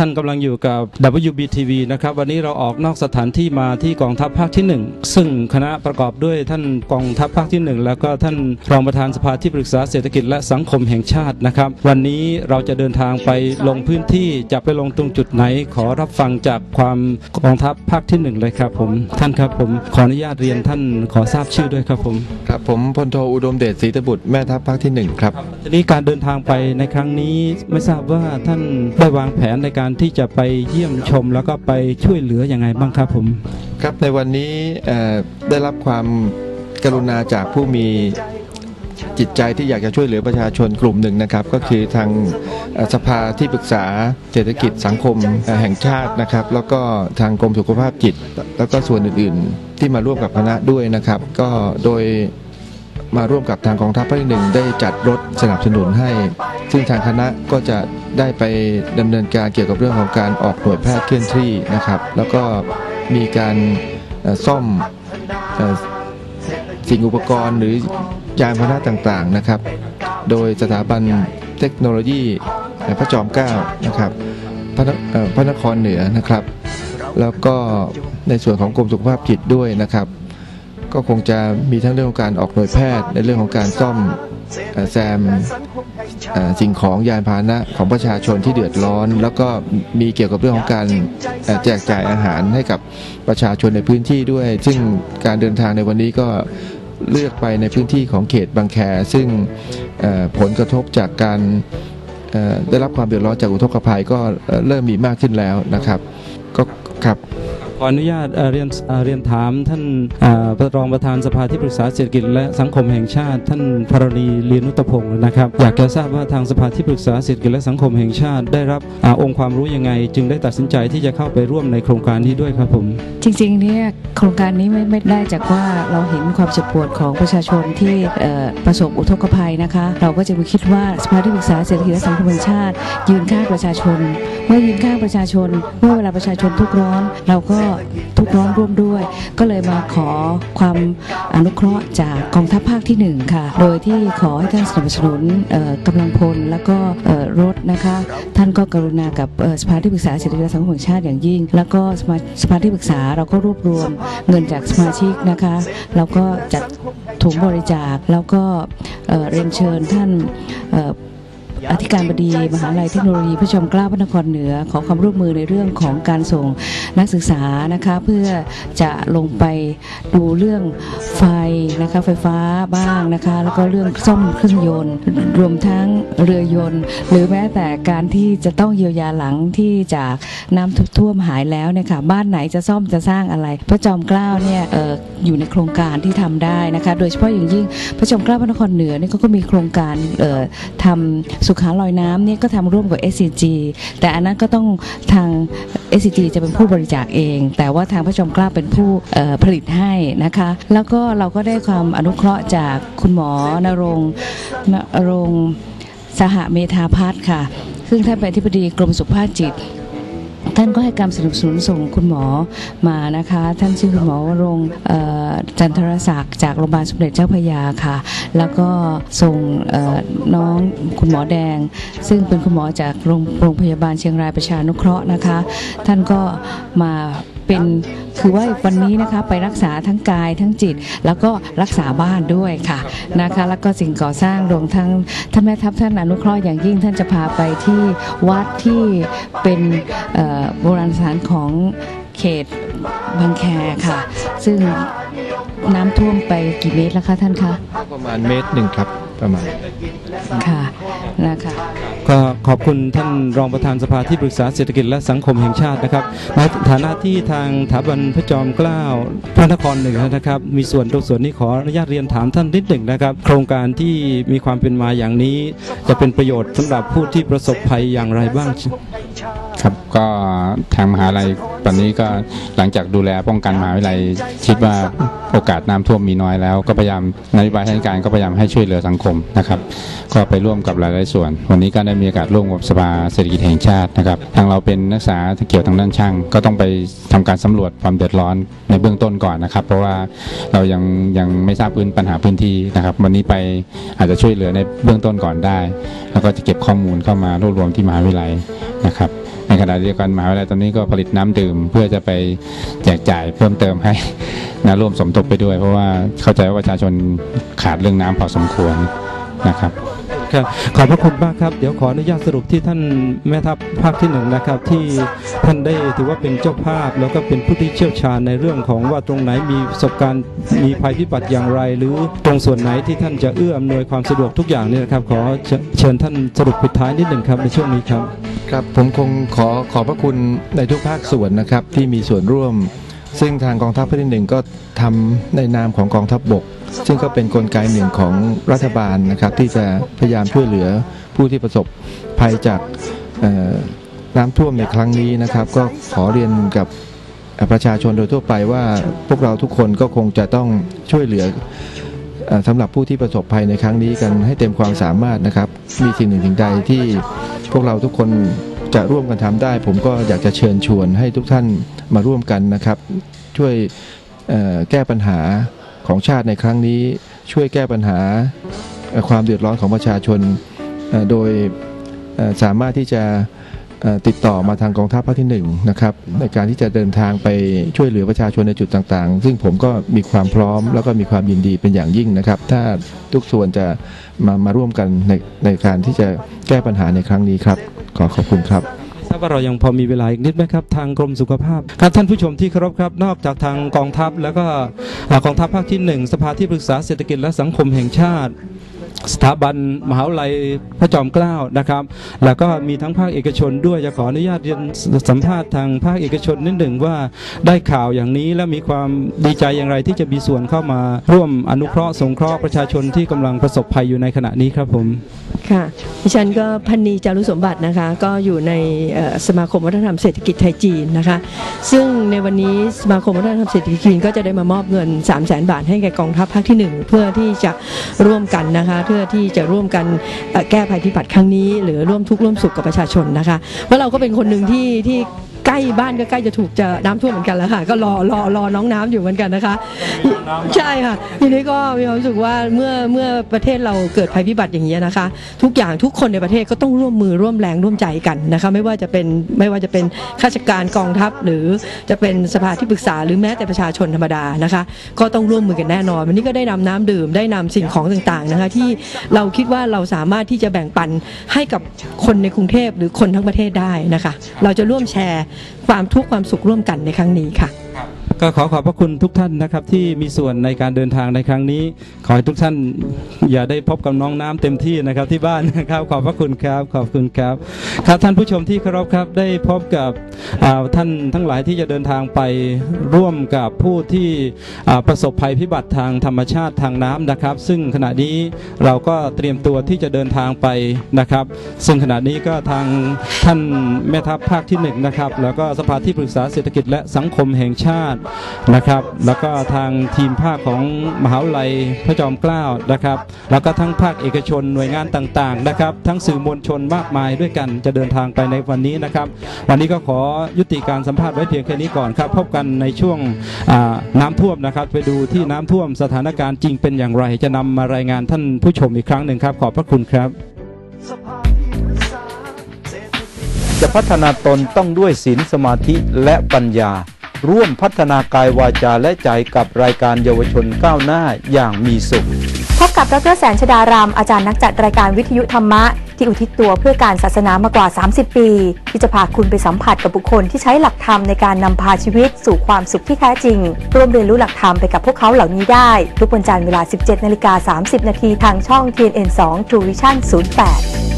ท่านกำลังอยู่กับ WBTV นะครับ วันนี้เราออกนอกสถานที่มาที่กองทัพภาคที่ 1 ซึ่งคณะประกอบด้วยท่านกองทัพภาคที่ 1 แล้วก็ท่านรองประธานสภาที่ปรึกษาเศรษฐกิจและสังคมแห่งชาตินะครับ วันนี้เราจะเดินทางไปลงพื้นที่จะไปลงตรงจุดไหน ขอรับฟังจากความกองทัพภาคที่ 1 เลยครับผม ท่านครับผมขออนุญาตเรียนท่านขอทราบชื่อด้วยครับผมครับผมพลโทอุดมเดชศรีตบุตรแม่ทัพภาคที่หนึ่งครับทีนี้การเดินทางไปในครั้งนี้ไม่ทราบว่าท่านได้วางแผนในการที่จะไปเยี่ยมชม แล้วก็ไปช่วยเหลือยังไงบ้างครับผม ครับในวันนี้ได้รับความกรุณาจากผู้มีจิตใจที่อยากจะช่วยเหลือประชาชนกลุ่มหนึ่งนะครับ ก็คือทางสภาที่ปรึกษาเศรษฐกิจสังคมแห่งชาตินะครับ แล้วก็ทางกรมสุขภาพจิต แล้วก็ส่วนอื่น ๆ ที่มาร่วมกับคณะด้วยนะครับ ก็โดย มาร่วมกับทางกองทัพภาคที่หนึ่งได้จัดรถสนับสนุนให้ ซึ่งทางคณะก็จะได้ไปดำเนินการเกี่ยวกับเรื่องของการออกหน่วยแพทย์เคลื่อนที่นะครับ แล้วก็มีการซ่อมสิ่งอุปกรณ์หรือยานพาหนะต่างๆนะครับ โดยสถาบันเทคโนโลยีพระจอมเกล้านะครับพระพระนครเหนือนะครับ แล้วก็ในส่วนของกรมสุขภาพจิตด้วยนะครับ ก็คงจะมีทั้งเรื่องของการออกหน่วยแพทย์ ในเรื่องของการซ่อมเอ่อแซมเอ่อสิ่งของยานพาหนะของประชาชนที่เดือดร้อน แล้วก็มีเกี่ยวกับเรื่องของการเอ่อแจกจ่ายอาหารให้กับประชาชนในพื้นที่ด้วย ซึ่งการเดินทางในวันนี้ก็เลือกไปในพื้นที่ของเขตบางแค ซึ่งเอ่อผลกระทบจากการเอ่อได้รับความเดือดร้อนจากอุทกภัยก็เอ่อเริ่มมีมากขึ้นแล้วนะครับ ก็ครับ ขออนุญาตเอ่อเรียนเเรียนถามท่านรองประธานสภาที่ปรึกษาเศรษฐกิจและสังคมแห่งชาติ ท่านพรณีเรียนุตพงศ์นะครับ อยากจะทราบว่าทางสภาที่ปรึกษาเศรษฐกิจและสังคมแห่งชาติ ได้รับอองค์ความรู้ยังไง จึงได้ตัดสินใจที่จะเข้าไปร่วมในโครงการนี้ด้วยครับผม จริงๆเนี่ยโครงการนี้ไม่ไมได้จากว่าเราเห็นความเจ็บปวดของประชาชนที่ประสบอุทกภัยนะคะ เราก็จะไปคิดว่าสภาที่ปรึกษาเศรษฐกิจและสังคมแห่งชาติ ยืนข้างประชาชน เมื่อยืนข้างประชาชนเมื่อเวลาประชาชนทุกข์ร้อนเราก็ทุกร้อนร่วมด้วย ก็เลยมาขอความอนุเคราะห์จากกองทัพภาคที่หนึ่งค่ะ โดยที่ขอให้ท่านสนับสนุนกำลังพลแล้วก็รถนะคะ ท่านก็กรุณากับสภาที่ปรึกษาเศรษฐกิจและสังคมแห่งชาติอย่างยิ่ง แล้วก็สมาสภาที่ปรึกษาเราก็รวบรวมเงินจากสมาชิกนะคะแล้วก็จัดถุงบริจาคแล้วก็เรียนเชิญท่าน อธิการบดีมหาลัยเทคโนโลยีพระจอมเกล้าพระนครเหนือ ขอความร่วมมือในเรื่องของการส่งนักศึกษานะคะเพื่อจะลงไปดูเรื่องไฟนะคะไฟฟ้าบ้างนะคะแล้วก็เรื่องซ่อมเครื่องยนต์ รวมทั้งเรือยนต์ หรือแม้แต่การที่จะต้องเยียวยาหลังที่จากน้ำท่วมหายแล้วเนี่ยค่ะบ้านไหนจะซ่อมจะสร้างอะไร พระจอมเกล้าเนี่ยอออยู่ในโครงการที่ทำได้นะคะ โดยเฉพาะอย่างยิ่งพระจอมเกล้าพระนครเหนือเนี่ยเขาก็มีโครงการออทำสุขาลอยน้ำเนี่ยก็ทำร่วมกับ SCG แต่อันนั้นก็ต้องทาง SCG จะเป็นผู้บริจาคเอง แต่ว่าทางพระจอมเกล้าเป็นผู้ผลิตให้นะคะ แล้วก็เราก็ได้ความอนุเคราะห์จากคุณหมอนรงค์นรงค์สหเมธาพัฒน์ค่ะ ซึ่งท่านเป็นอธิบดีกรมสุขภาพจิต ท่านก็ให้การสนับสนุนส่งคุณหมอมานะคะ ท่านชื่อคุณหมอวรงจันทรศักดิ์จากโรงพยาบาลสมเด็จเจ้าพระยาค่ะ แล้วก็ส่งน้องคุณหมอแดง ซึ่งเป็นคุณหมอจากโรงโรงพยาบาลเชียงรายประชานุเคราะห์นะคะ ท่านก็มา เป็นคือว่าวันนี้นะคะไปรักษาทั้งกายทั้งจิต แล้วก็รักษาบ้านด้วยค่ะนะคะ แล้วก็สิ่งก่อสร้างรวมทั้งท่านแม่ทัพท่านอนุเคราะห์อย่างยิ่งท่านจะพาไปที่วัดที่เป็นเอ่อโบราณสถานของเขตบางแคค่ะ ซึ่งน้ำท่วมไปกี่เมตรแล้วคะท่านคะประมาณเมตรหนึ่งครับประมาณค่ะนะคะ ก็ขอบคุณท่านรองประธานสภาที่ปรึกษาเศรษฐกิจและสังคมแห่งชาตินะครับในฐานะที่ทางถาบันพระจอมเกล้าพระนครเหนือนะครับ มีส่วนตรงส่วนนี้ขออนุญาตเรียนถามท่านนิดหนึ่งนะครับ โครงการที่มีความเป็นมาอย่างนี้ จะเป็นประโยชน์สำหรับผู้ที่ประสบภัยอย่างไรบ้าง ครับก็ทางมหาลัยตอนนี้ก็หลังจากดูแลป้องกันมหาวิทยาลัยคิดว่าโอกาสน้ำท่วมมีน้อยแล้ว ก็พยายามนโยบายทางการก็พยายามให้ช่วยเหลือสังคมนะครับ ก็ไปร่วมกับหลายๆส่วน วันนี้ก็ได้มีโอกาสร่วมกับสภาเศรษฐกิจแห่งชาตินะครับทางเราเป็นนักศึกษาเกี่ยวทางด้านช่าง ก็ต้องไปทำการสำรวจความเดือดร้อนในเบื้องต้นก่อนนะครับ เพราะว่าเรายังยังไม่ทราบพื้นปัญหาพื้นที่นะครับ วันนี้ไปอาจจะช่วยเหลือในเบื้องต้นก่อนได้ แล้วก็จะเก็บข้อมูลเข้ามารวบรวมที่มหาวิทยาลัยนะครับ ในขณะเดียวกันมหาวิทยาลัยตอนนี้ก็ผลิตน้ำดื่ม เพื่อจะไปแจกจ่ายเพิ่มเติมให้นะร่วมสมทบไปด้วย เพราะว่าเข้าใจว่าประชาชนขาดเรื่องน้ำพอสมควรนะครับ ครับขอบพระคุณมากครับ เดี๋ยวขออนุญาตสรุปที่ท่านแม่ทัพภาคที่หนึ่งนะครับ ที่ท่านได้ถือว่าเป็นเจ้าภาพ แล้วก็เป็นผู้ที่เชี่ยวชาญในเรื่องของว่าตรงไหนมีประสบการณ์มีภัยพิบัติอย่างไร หรือตรงส่วนไหนที่ท่านจะเอื้ออำนวยความสะดวกทุกอย่างเนี่ยนะครับ ขอเชิญเชิญท่านสรุปปิดท้ายนิดหนึ่งครับในช่วงนี้ครับ ครับผมคงขอขอบพระคุณในทุกภาคส่วนนะครับที่มีส่วนร่วม ซึ่งทางกองทัพภาคที่หนึ่งก็ทำในนามของกองทัพบบก ซึ่งก็เป็นนกลไกหนึ่งของรัฐบาลนะครับที่จะพยายามช่วยเหลือผู้ที่ประสบภัยจากน้ำท่วมในครั้งนี้นะครับ ก็ขอเรียนกับประชาชนโดยทั่วไปว่าพวกเราทุกคนก็คงจะต้องช่วยเหลืออ่อสำหรับผู้ที่ประสบภัยในครั้งนี้กันให้เต็มความสามารถนะครับ มีสิ่งหนึ่งสิ่งใดที่พวกเราทุกคน จะร่วมกันทำได้ ผมก็อยากจะเชิญชวนให้ทุกท่านมาร่วมกันนะครับ ช่วยแก้ปัญหาของชาติในครั้งนี้ ช่วยแก้ปัญหาความเดือดร้อนของประชาชนโดยสามารถที่จะ ติดต่อมาทางกองทัพภาคที่หนึ่งนะครับในการที่จะเดินทางไปช่วยเหลือประชาชนในจุดต่างๆ ซึ่งผมก็มีความพร้อมแล้วก็มีความยินดีเป็นอย่างยิ่งนะครับ ถ้าทุกส่วนจะมามาร่วมกันในในการที่จะแก้ปัญหาในครั้งนี้ครับขอขอบคุณครับทราบว่าเรายังพอมีเวลาอีกนิดไหมครับทางกรมสุขภาพครับท่านผู้ชมที่เคารพครับนอกจากทางกองทัพ แล้วก็อ่ากองทัพภาคที่หนึ่งสภาที่ปรึกษาเศรษฐกิจและสังคมแห่งชาติ สถาบันมหาวิทยาลัยพระจอมเกล้านะครับ แล้วก็มีทั้งภาคเอกชนด้วยจะขออนุญาตเรียนสัมภาษณ์ทางภาคเอกชนนิดหนึ่งว่าได้ข่าวอย่างนี้และมีความดีใจอย่างไรที่จะมีส่วนเข้ามาร่วมอนุเคราะห์สงเคราะห์ประชาชนที่กำลังประสบภัยอยู่ในขณะนี้ครับผมค่ะดิฉันก็พันนีจารุสมบัตินะคะ ก็อยู่ในสมาคมวัฒนธรรมเศรษฐกิจไทยจีนนะคะ ซึ่งในวันนี้สมาคมวัฒนธรรมเศรษฐกิจจีนก็จะได้มามอบเงิน 3 0 0แสนบาทให้แก่กองทัพภาคที่ 1 เพื่อที่จะร่วมกันนะคะเพื่อที่จะร่วมกันแก้ภัยพิบัติครั้งนี้ หรือร่วมทุกข์ร่วมสุขกับประชาชนนะคะเพราะเราก็เป็นคนหนึ่งที่ที่ ใกล้บ้านก็ใกล้จะถูกจะน้ำท่วมเหมือนกันแล้วค่ะ ก็รอรอรอน้องน้ำอยู่เหมือนกันนะคะ ใช่ค่ะทีนี้ก็มีความรู้สึกว่าเมื่อเมื่อประเทศเราเกิดภัยพิบัติอย่างนี้นะคะ ทุกอย่างทุกคนในประเทศก็ต้องร่วมมือร่วมแรงร่วมใจกันนะคะไม่ว่าจะเป็นไม่ว่าจะเป็นข้าราชการกองทัพ หรือจะเป็นสภาที่ปรึกษาหรือแม้แต่ประชาชนธรรมดานะคะ ก็ต้องร่วมมือกันแน่นอน วันนี้ก็ได้นำน้ำดื่มได้นำสิ่งของต่างๆนะคะที่เราคิดว่าเราสามารถที่จะแบ่งปันให้กับคนในกรุงเทพหรือคนทั้งประเทศได้นะคะ เราจะร่วมแชร์ความทุกข์ความสุขร่วมกันในครั้งนี้ค่ะ ก็ขอขอบพระคุณทุกท่านนะครับที่มีส่วนในการเดินทางในครั้งนี้ ขอให้ทุกท่านอย่าได้พบกับน้องน้ำเต็มที่นะครับที่บ้านนะครับขอบพระคุณครับขอบคุณครับครับท่านผู้ชมที่เคารพครับได้พบกับท่านทั้งหลายที่จะเดินทางไปร่วมกับผู้ที่ประสบภัยพิบัติทางธรรมชาติทางน้ำนะครับ ซึ่งขณะนี้เราก็เตรียมตัวที่จะเดินทางไปนะครับ ซึ่งขณะนี้ก็ทางท่านแม่ทัพภาคที่หนึ่งนะครับแล้วก็สภาที่ปรึกษาเศรษฐกิจและสังคมแห่งชาตินะครับ แล้วก็ทางทีมภาคของมหาวิทยาลัยพระจอมเกล้านะครับ แล้วก็ทั้งภาคเอกชนหน่วยงานต่างๆนะครับ ทั้งสื่อมวลชนมากมายด้วยกันจะเดินทางไปในวันนี้นะครับ วันนี้ก็ขอยุติการสัมภาษณ์ไว้เพียงแค่นี้ก่อนครับ พบกันในช่วงน้ำท่วมนะครับ ไปดูที่น้ำท่วมสถานการณ์จริงเป็นอย่างไร จะนำมารายงานท่านผู้ชมอีกครั้งหนึ่งครับ ขอบพระคุณครับ จะพัฒนาตนต้องด้วยศีลสมาธิและปัญญา ร่วมพัฒนากายวาจาและใจกับรายการเยาวชนก้าวหน้าอย่างมีสุข พบกับดรแสนชดาราม อาจารย์นักจัดรายการวิทยุธรรมะ ที่อุทิศตัวเพื่อการศาสนามากว่า 30 ปี ที่จะพาคุณไปสัมผัสกับบุคคลที่ใช้หลักธรรมในการนำพาชีวิต สู่ความสุขที่แท้จริง ร่วมเรียนรู้หลักธรรมไปกับพวกเขาเหล่านี้ได้ ทุกวันจันทร์เวลา 17นาฬิกา30 นาทีทางช่อง TNN2 True Vision 08